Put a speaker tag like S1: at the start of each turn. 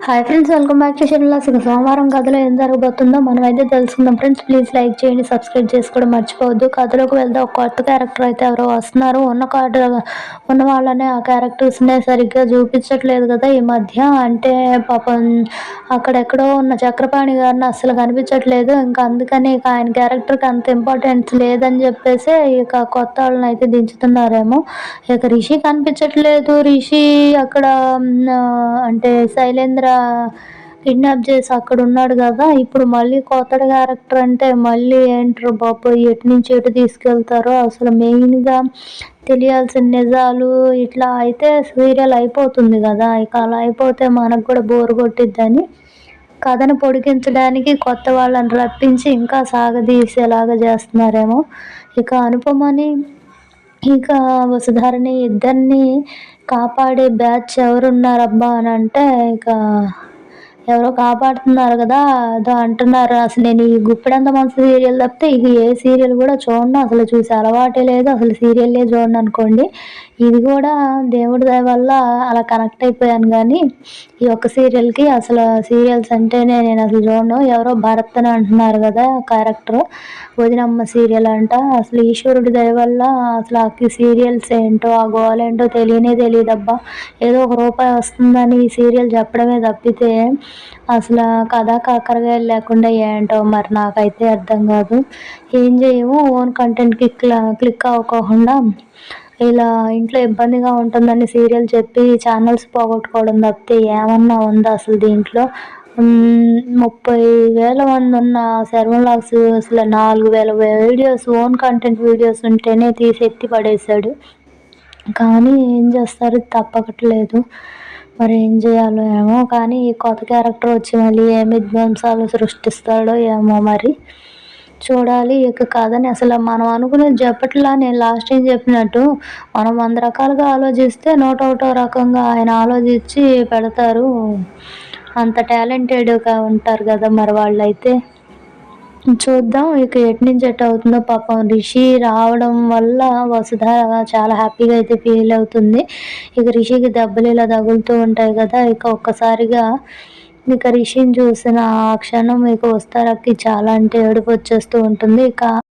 S1: Hi friends welcome back to schedule అసలు సోమవారం కథలో ఏం జరగబోతుందో మనం అయితే తెలుసుకుందాం. ఫ్రెండ్స్ ప్లీజ్ లైక్ చేయండి సబ్స్క్రైబ్ చేసుకోవడం మర్చిపోవద్దు. కథలోకి వెళ్తే ఒక కొత్త క్యారెక్టర్ అయితే ఎవరో వస్తున్నారు. ఉన్న కార్డు ఉన్న వాళ్ళనే ఆ క్యారెక్టర్స్నే సరిగ్గా చూపించట్లేదు కదా. ఈ మధ్య అంటే పాపం అక్కడెక్కడో ఉన్న చక్రపాణి గారిని అసలు కనిపించట్లేదు. ఇంకా అందుకని ఇక ఆయన క్యారెక్టర్కి అంత ఇంపార్టెన్స్ లేదని చెప్పేసి ఇక కొత్త వాళ్ళని అయితే దించుతున్నారేమో. ఇక రిషి కనిపించట్లేదు. రిషి అక్కడ అంటే శైలేంద్ర కిడ్నాప్ చేసి అక్కడ ఉన్నాడు కదా ఇప్పుడు మళ్ళీ కొత్తడు క్యారెక్టర్ అంటే మళ్ళీ ఏంటారు బాబు ఎటు నుంచి ఎటు తీసుకెళ్తారో అసలు మెయిన్గా తెలియాల్సిన నిజాలు ఇట్లా అయితే సీరియల్ అయిపోతుంది కదా. ఇక అలా అయిపోతే మనకు కూడా బోర్ కొట్టిద్దని. కథను పొడిగించడానికి కొత్త వాళ్ళని రప్పించి ఇంకా సాగదీసేలాగా చేస్తున్నారేమో. ఇక అనుపమని ఇంకా వసుధారని ఇద్దరిని కాపాడే బ్యాచ్ ఎవరున్నారబ్బా అని అంటే ఇక ఎవరో కాపాడుతున్నారు కదా అదో అంటున్నారు. అసలు నేను ఈ గుప్పెడంత మనసు సీరియల్ తప్పితే ఇక ఏ సీరియల్ కూడా చూడను. అసలు చూసే అలవాటే లేదు. అసలు సీరియల్లే చూడను అనుకోండి. ఇది కూడా దేవుడి దయ వల్ల అలా కనెక్ట్ అయిపోయాను కానీ ఈ ఒక్క సీరియల్కి అసలు సీరియల్స్ అంటేనే నేను అసలు చూడను. ఎవరో భరత్ అని అంటున్నారు కదా క్యారెక్టర్ వదినమ్మ సీరియల్ అంట. అసలు ఈశ్వరుడి దయ వల్ల అసలు ఆ సీరియల్స్ ఏంటో ఆ గోలేంటో తెలియనే తెలియదబ్బా. ఏదో ఒక రూపాయి వస్తుందని ఈ సీరియల్ చెప్పడమే తప్పితే అసలు కథా కాకరకాయలు లేకుండా ఏంటో మరి నాకైతే అర్థం కాదు. ఏం చేయము? ఓన్ కంటెంట్కి క్లిక్ అవ్వకోకుండా ఇలా ఇంట్లో ఇబ్బందిగా ఉంటుందని సీరియల్ చెప్పి ఛానల్స్ పోగొట్టుకోవడం తప్పితే ఏమన్నా ఉందా అసలు దీంట్లో? ముప్పై వేల మంది ఉన్న శర్మన్ లాగ్స్ అసలు నాలుగు వేల వీడియోస్ ఓన్ కంటెంట్ వీడియోస్ ఉంటేనే తీసి ఎత్తి పడేశాడు. కానీ ఏం చేస్తారు? తప్పకట్లేదు. మరి ఏం చేయాలో ఏమో. కానీ ఈ కొత్త క్యారెక్టర్ వచ్చి మళ్ళీ ఏమి విధ్వంసాలు సృష్టిస్తాడో ఏమో మరి. చూడాలి. ఇక కాదని అసలు మనం అనుకునే చెప్పట్లా. నేను లాస్ట్ టైం చెప్పినట్టు మనం వంద రకాలుగా ఆలోచిస్తే నూట ఒకటో రకంగా ఆయన ఆలోచించి పెడతారు. అంత టాలెంటెడ్గా ఉంటారు కదా మరి వాళ్ళైతే. చూద్దాం ఇక ఎటు నుంచి ఎట్ అవుతుందో పాపం రిషి రావడం వల్ల వసుధ చాలా హ్యాపీగా అయితే ఫీల్ అవుతుంది. ఇక రిషికి దెబ్బలు ఇలా తగులుతూ ఉంటాయి కదా ఇక ఒక్కసారిగా ఇక రిషిని చూసిన ఆ క్షణం ఇక వస్తారాకి చాలా అంటే ఏడుపు వచ్చేస్తూ ఉంటుంది. ఇక